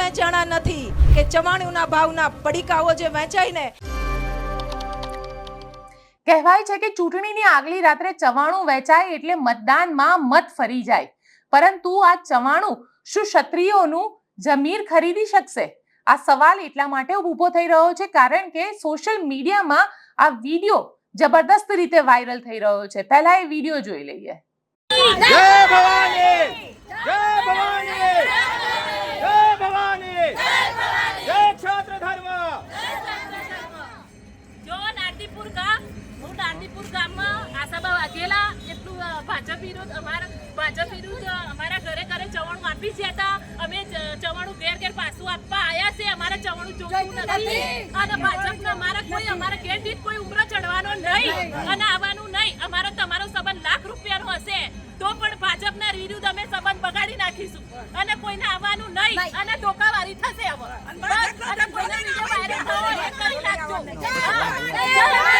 વેચાણા નથી કે ચવાણુંના ભાવના પડીકાઓ જે વેચાય ને કહેવાય છે કે ચૂંટણીની આગલી રાત્રે ચવાણું વેચાય એટલે મતદાનમાં મત ફરી જાય. પરંતુ આ ચવાણું શું ક્ષત્રિયોનું જમીર ખરીદી શકશે? આ સવાલ એટલા માટે ઊભો થઈ રહ્યો છે કારણ કે સોશિયલ મીડિયામાં આ વીડિયો જબરદસ્ત રીતે વાયરલ થઈ રહ્યો છે. પહેલા એ વીડિયો જોઈ લઈએ. જય ભવાની! જય ભવાની! હું ગામમાં આશાબા વાઘેલા એટલું ભાજપ વિરુદ્ધ અમારા ભાજપ વિરુદ્ધ અમારા ઘરે ઘરે ચવાણું આપી છે હતા. અમે ચવણું ઘેર ઘેર પાછું આપવા આવ્યા છે. અમારા ચવાણું જોવું નથી. અને ભાજપ અમારા કોઈ અમારા ઘેર દીઠ કોઈ ઉમરો ચડવાનો નહીં અને આવવાનું નહીં. અમારો તમારો સંબંધ લાખ રૂપિયાનો હશે. તો પણ ભાજપના વિરુદ્ધ અમે સંબંધ બગાડી નાખીશું. અને કોઈને આવવાનું નહીં. અને ધોકાવારી થશે હવે. અને કોઈને બીજો વાયરલ થવો એ કરી નાખજો હા.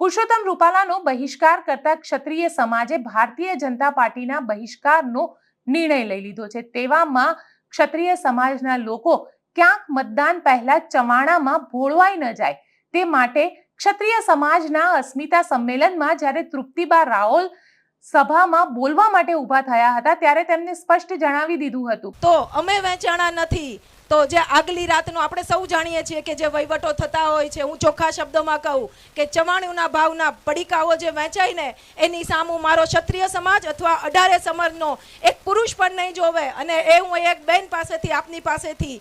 પુરુષોત્તમ રૂપાલાનો બહિષ્કાર કરતા ક્ષત્રિય સમાજે ભારતીય જનતા પાર્ટીના બહિષ્કારનો નિર્ણય લઈ લીધો છે. તેવામાં ક્ષત્રિય સમાજના લોકો ક્યાંક મતદાન પહેલા ચવાણામાં ભોળવાઈ ન જાય. તે માટે ક્ષત્રિય સમાજના અસ્મિતા સંમેલનમાં જ્યારે તૃપ્તિબા રાઓલ સભામાં બોલવા માટે ઊભા થયા હતા ત્યારે તેમને સ્પષ્ટ જણાવી દીધું હતું. તો અમે વેચાણા નથી. તો જે આગલી રાતનો આપણે સૌ જાણીએ છીએ કે જે વહીવટો થતા હોય છે હું ચોખ્ખા શબ્દોમાં કહું કે ચવાણુંના ભાવના પડીકાઓ જે વેચાય ને એની સામું મારો ક્ષત્રિય સમાજ અથવા અઢારે સમાજનો એક પુરુષ પણ નહીં જોવે અને એ હું એક બેન પાસેથી આપની પાસેથી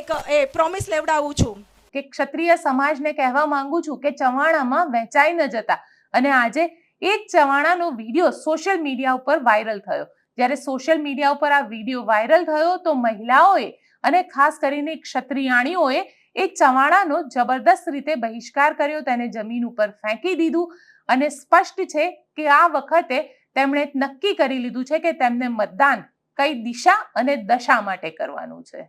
એક એ પ્રોમિસ લેવડાવું છું. કે ક્ષત્રિય સમાજને કહેવા માંગુ છું કે ચવાણામાં વેચાઈ ન જતા. અને આજે એ જ ચવાણાનો વીડિયો સોશિયલ મીડિયા ઉપર વાયરલ થયો. જ્યારે સોશિયલ મીડિયા ઉપર આ વીડિયો વાયરલ થયો તો મહિલાઓએ અને ખાસ કરીને ક્ષત્રિયાણીઓએ એ ચવાણાનો જબરદસ્ત રીતે બહિષ્કાર કર્યો, તેને જમીન ઉપર ફેંકી દીધું અને સ્પષ્ટ છે કે આ વખતે તેમણે નક્કી કરી લીધું છે કે તેમને મતદાન કઈ દિશા અને દશા માટે કરવાનું છે.